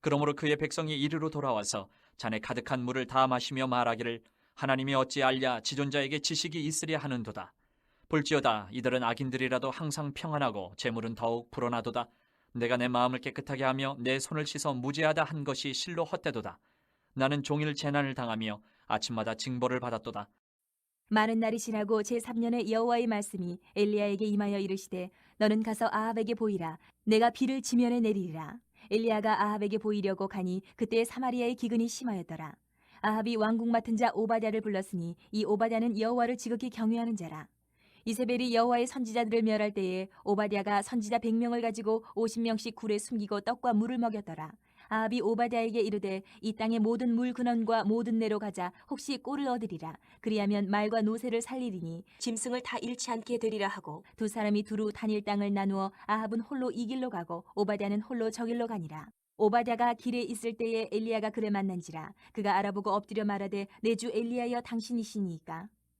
그러므로 그의 백성이 이리로 돌아와서 잔에 가득한 물을 다 마시며 말하기를 하나님이 어찌 알랴 지존자에게 지식이 있으랴 하는도다. 볼지어다 이들은 악인들이라도 항상 평안하고 재물은 더욱 불어나도다. 내가 내 마음을 깨끗하게 하며 내 손을 씻어 무죄하다 한 것이 실로 헛되도다. 나는 종일 재난을 당하며 아침마다 징벌을 받았도다. 많은 날이 지나고 제3년에 여호와의 말씀이 엘리야에게 임하여 이르시되 너는 가서 아합에게 보이라 내가 비를 지면에 내리리라 엘리야가 아합에게 보이려고 가니 그때 사마리아의 기근이 심하였더라. 아합이 왕궁 맡은 자 오바댜를 불렀으니 이 오바댜는 여호와를 지극히 경외하는 자라. 이세벨이 여호와의 선지자들을 멸할 때에 오바댜가 선지자 100명을 가지고 50명씩 굴에 숨기고 떡과 물을 먹였더라 아합이 오바댜에게 이르되 이 땅의 모든 물 근원과 모든 내로 가자. 혹시 꼴을 얻으리라. 그리하면 말과 노새를 살리리니 짐승을 다 잃지 않게 되리라 하고 두 사람이 두루 다닐 땅을 나누어 아합은 홀로 이 길로 가고 오바댜는 홀로 저 길로 가니라. 오바댜가 길에 있을 때에 엘리야가 그를 만난지라. 그가 알아보고 엎드려 말하되 내 주 엘리야여 당신이시니까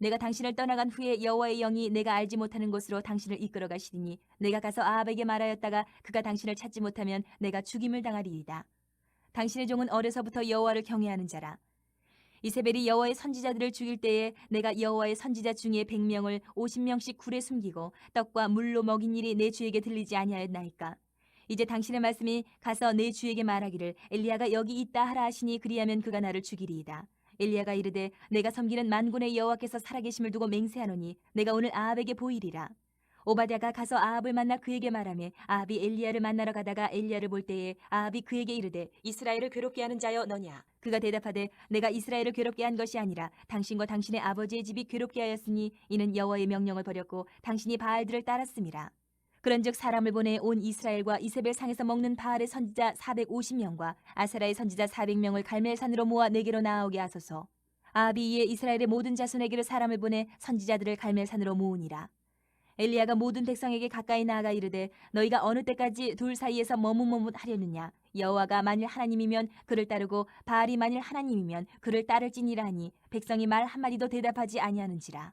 내가 당신을 떠나간 후에 여호와의 영이 내가 알지 못하는 곳으로 당신을 이끌어 가시리니 내가 가서 아합에게 말하였다가 그가 당신을 찾지 못하면 내가 죽임을 당하리이다. 당신의 종은 어려서부터 여호와를 경외하는 자라. 이세벨이 여호와의 선지자들을 죽일 때에 내가 여호와의 선지자 중에 100명을 50명씩 굴에 숨기고 떡과 물로 먹인 일이 내 주에게 들리지 아니하였나이까? 이제 당신의 말씀이 가서 내 주에게 말하기를 엘리야가 여기 있다 하라 하시니 그리하면 그가 나를 죽이리이다 엘리야가 이르되 내가 섬기는 만군의 여호와께서 살아계심을 두고 맹세하노니 내가 오늘 아합에게 보이리라. 오바댜가 가서 아합을 만나 그에게 말하며 아합이 엘리야를 만나러 가다가 엘리야를 볼 때에 아합이 그에게 이르되 이스라엘을 괴롭게 하는 자여 너냐? 그가 대답하되 내가 이스라엘을 괴롭게 한 것이 아니라 당신과 당신의 아버지의 집이 괴롭게 하였으니 이는 여호와의 명령을 버렸고 당신이 바알들을 따랐음이라 그런즉 사람을 보내 온 이스라엘과 이세벨 상에서 먹는 바알의 선지자 450명과 아세라의 선지자 400명을 갈멜산으로 모아 내게로 나아오게 하소서. 이에 이스라엘의 모든 자손에게로 사람을 보내 선지자들을 갈멜산으로 모으니라. 엘리야가 모든 백성에게 가까이 나아가 이르되 너희가 어느 때까지 둘 사이에서 머뭇머뭇 하려느냐? 여호와가 만일 하나님이면 그를 따르고 바알이 만일 하나님이면 그를 따를지니라 하니 백성이 말 한마디도 대답하지 아니하는지라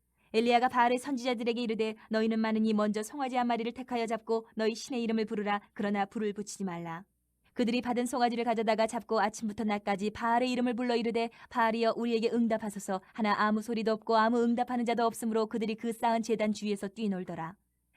엘리야가 바알의 선지자들에게 이르되 너희는 많으니 먼저 송아지 한 마리를 택하여 잡고 너희 신의 이름을 부르라. 그러나 불을 붙이지 말라. 그들이 받은 송아지를 가져다가 잡고 아침부터 낮까지 바알의 이름을 불러 이르되 바알이여 우리에게 응답하소서. 하나 아무 소리도 없고 아무 응답하는 자도 없으므로 그들이 그 쌓은 제단 주위에서 뛰놀더라.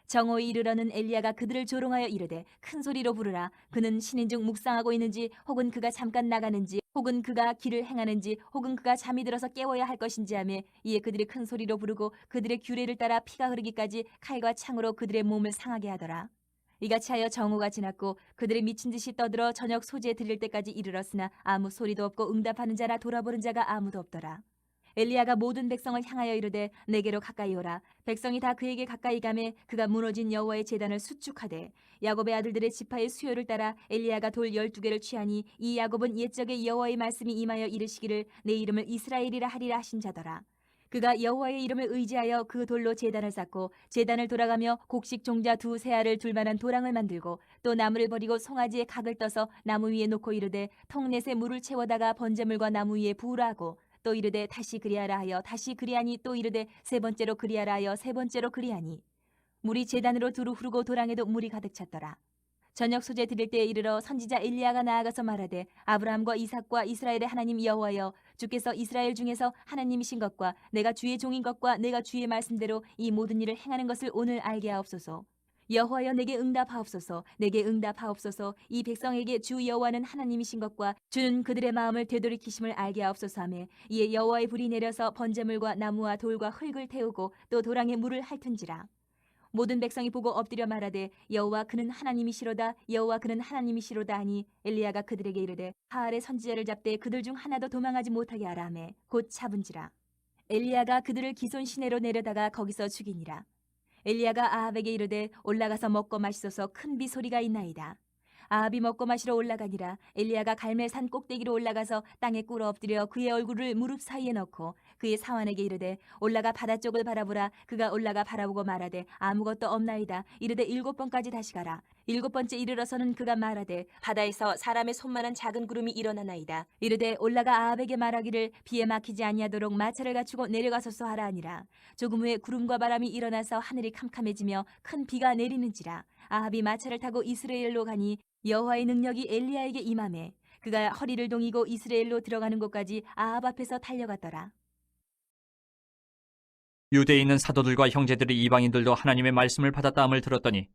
정오에 이르러는 엘리야가 그들을 조롱하여 이르되 큰 소리로 부르라. 그는 신인 중 묵상하고 있는지 혹은 그가 잠깐 나가는지 혹은 그가 길을 행하는지 혹은 그가 잠이 들어서 깨워야 할 것인지 하며 이에 그들이 큰 소리로 부르고 그들의 규례를 따라 피가 흐르기까지 칼과 창으로 그들의 몸을 상하게 하더라 이같이 하여 정오가 지났고 그들이 미친 듯이 떠들어 저녁 소재에 들릴 때까지 이르렀으나 아무 소리도 없고 응답하는 자나 돌아보는 자가 아무도 없더라. 엘리야가 모든 백성을 향하여 이르되 내게로 가까이 오라. 백성이 다 그에게 가까이 가매 그가 무너진 여호와의 제단을 수축하되 야곱의 아들들의 지파의 수요를 따라 엘리야가 돌 열두 개를 취하니 이 야곱은 옛적에 여호와의 말씀이 임하여 이르시기를 내 이름을 이스라엘이라 하리라 하신 자더라. 그가 여호와의 이름을 의지하여 그 돌로 제단을 쌓고 제단을 돌아가며 곡식 종자 두 세알을 둘만한 도랑을 만들고 또 나무를 버리고 송아지에 각을 떠서 나무 위에 놓고 이르되 통넷에 물을 채워다가 번제물과 나무 위에 부으라 하고 또 이르되 다시 그리하라 하여 다시 그리하니 또 이르되 세 번째로 그리하라 하여 세 번째로 그리하니 물이 제단으로 두루 흐르고 도랑에도 물이 가득 찼더라 저녁 소재 드릴 때에 이르러 선지자 엘리야가 나아가서 말하되 아브라함과 이삭과 이스라엘의 하나님 여호와여 주께서 이스라엘 중에서 하나님이신 것과 내가 주의 종인 것과 내가 주의 말씀대로 이 모든 일을 행하는 것을 오늘 알게 하옵소서. 여호와여 내게 응답하옵소서. 내게 응답하옵소서. 이 백성에게 주 여호와는 하나님이신 것과 주는 그들의 마음을 되돌이키심을 알게 하옵소서 하며 이에 여호와의 불이 내려서 번제물과 나무와 돌과 흙을 태우고 또 도랑에 물을 핥은지라. 모든 백성이 보고 엎드려 말하되 여호와 그는 하나님이시로다. 여호와 그는 하나님이시로다 하니 엘리야가 그들에게 이르되 하알의 선지자를 잡되 그들 중 하나도 도망하지 못하게 하라 하며 곧 잡은지라. 엘리야가 그들을 기손 시내로 내려다가 거기서 죽이니라 엘리야가 아합에게 이르되 올라가서 먹고 마시소서 큰 비 소리가 있나이다. 아합이 먹고 마시러 올라가니라 엘리야가 갈멜산 꼭대기로 올라가서 땅에 꿇어 엎드려 그의 얼굴을 무릎 사이에 넣고 그의 사환에게 이르되 올라가 바다 쪽을 바라보라. 그가 올라가 바라보고 말하되 아무것도 없나이다. 이르되 일곱 번까지 다시 가라 일곱 번째 이르러서는 그가 말하되 바다에서 사람의 손만한 작은 구름이 일어나나이다. 이르되 올라가 아합에게 말하기를 비에 막히지 아니하도록 마차를 갖추고 내려가소서 하라 하니라. 조금 후에 구름과 바람이 일어나서 하늘이 캄캄해지며 큰 비가 내리는지라. 아합이 마차를 타고 이스라엘로 가니 여호와의 능력이 엘리야에게 임함에 그가 허리를 동이고 이스라엘로 들어가는 곳까지 아합 앞에서 달려갔더라. 유대에 있는 사도들과 형제들이 이방인들도 하나님의 말씀을 받았다함을 들었더니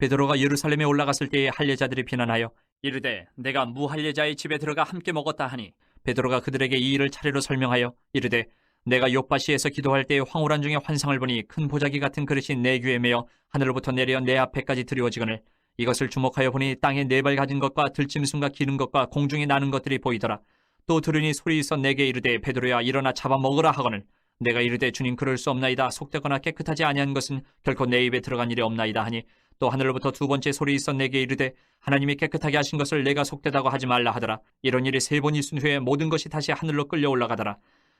베드로가 예루살렘에 올라갔을 때에 할례자들이 비난하여 이르되 내가 무할례자의 집에 들어가 함께 먹었다 하니 베드로가 그들에게 이 일을 차례로 설명하여 이르되 내가 요바시에서 기도할 때에 황홀한 중에 환상을 보니 큰 보자기 같은 그릇이 내 귀에 매어 하늘로부터 내려 내 앞에까지 드리워지거늘 이것을 주목하여 보니 땅에 네 발 가진 것과 들짐승과 기는 것과 공중에 나는 것들이 보이더라. 또 들으니 소리 있어 내게 이르되 베드로야 일어나 잡아 먹으라 하거늘 내가 이르되 주님 그럴 수 없나이다 속되거나 깨끗하지 아니한 것은 결코 내 입에 들어간 일이 없나이다 하니 또 하늘로부터 두 번째 소리 있어 내게 이르되 하나님이 깨끗하게 하신 것을 내가 속되다고 하지 말라 하더라. 이런 일이 세 번 있은 후에 모든 것이 다시 하늘로 끌려 올라가더라.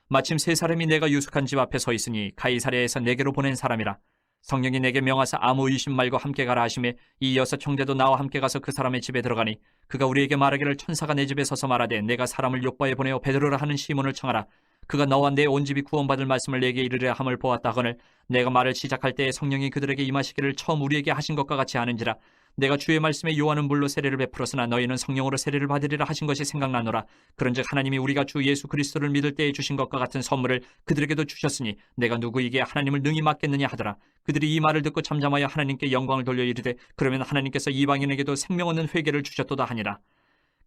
마침 세 사람이 내가 유숙한 집 앞에 서 있으니 가이사랴에서 내게로 보낸 사람이라. 성령이 내게 명하사 아무 의심 말고 함께 가라 하심에 이 여섯 형제도 나와 함께 가서 그 사람의 집에 들어가니 그가 우리에게 말하기를 천사가 내 집에 서서 말하되 내가 사람을 욕바에 보내어 베드로라 하는 시몬을 청하라 그가 너와 내 온 집이 구원받을 말씀을 내게 이르려 함을 보았다 하거늘 내가 말을 시작할 때에 성령이 그들에게 임하시기를 처음 우리에게 하신 것과 같이 하는지라 내가 주의 말씀에 요한은 물로 세례를 베풀었으나 너희는 성령으로 세례를 받으리라 하신 것이 생각나노라. 그런즉 하나님이 우리가 주 예수 그리스도를 믿을 때에 주신 것과 같은 선물을 그들에게도 주셨으니 내가 누구에게 하나님을 능히 맡겠느냐 하더라. 그들이 이 말을 듣고 잠잠하여 하나님께 영광을 돌려 이르되 그러면 하나님께서 이방인에게도 생명 얻는 회개를 주셨도다 하니라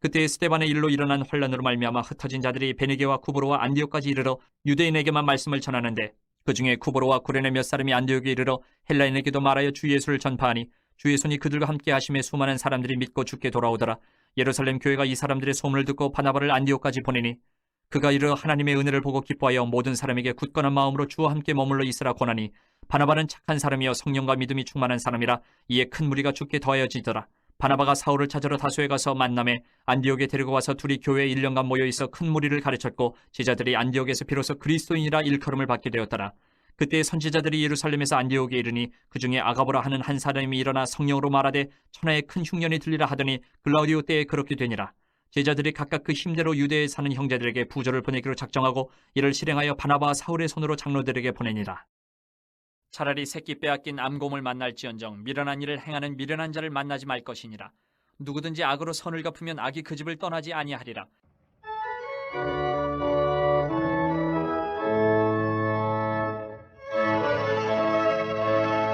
그때 스테반의 일로 일어난 환란으로 말미암아 흩어진 자들이 베니게와 쿠브로와 안디옥까지 이르러 유대인에게만 말씀을 전하는데 그 중에 쿠브로와 구레네 몇 사람이 안디옥에 이르러 헬라인에게도 말하여 주 예수를 전파하니 주의 손이 그들과 함께 하심에 수많은 사람들이 믿고 죽게 돌아오더라. 예루살렘 교회가 이 사람들의 소문을 듣고 바나바를 안디옥까지 보내니 그가 이르러 하나님의 은혜를 보고 기뻐하여 모든 사람에게 굳건한 마음으로 주와 함께 머물러 있으라 권하니 바나바는 착한 사람이여 성령과 믿음이 충만한 사람이라 이에 큰 무리가 죽게 더하여지더라 바나바가 사울을 찾으러 다소에 가서 만남에 안디옥에 데리고 와서 둘이 교회에 1년간 모여 있어 큰 무리를 가르쳤고 제자들이 안디옥에서 비로소 그리스도인이라 일컬음을 받게 되었더라. 그때 선지자들이 예루살렘에서 안디옥에 이르니 그 중에 아가보라 하는 한 사람이 일어나 성령으로 말하되 천하에 큰 흉년이 들리라 하더니 글라우디오 때에 그렇게 되니라. 제자들이 각각 그 힘대로 유대에 사는 형제들에게 부조를 보내기로 작정하고 이를 실행하여 바나바와 사울의 손으로 장로들에게 보내니라. 차라리 새끼 빼앗긴 암곰을 만날지언정 미련한 일을 행하는 미련한 자를 만나지 말 것이니라. 누구든지 악으로 선을 갚으면 악이 그 집을 떠나지 아니하리라.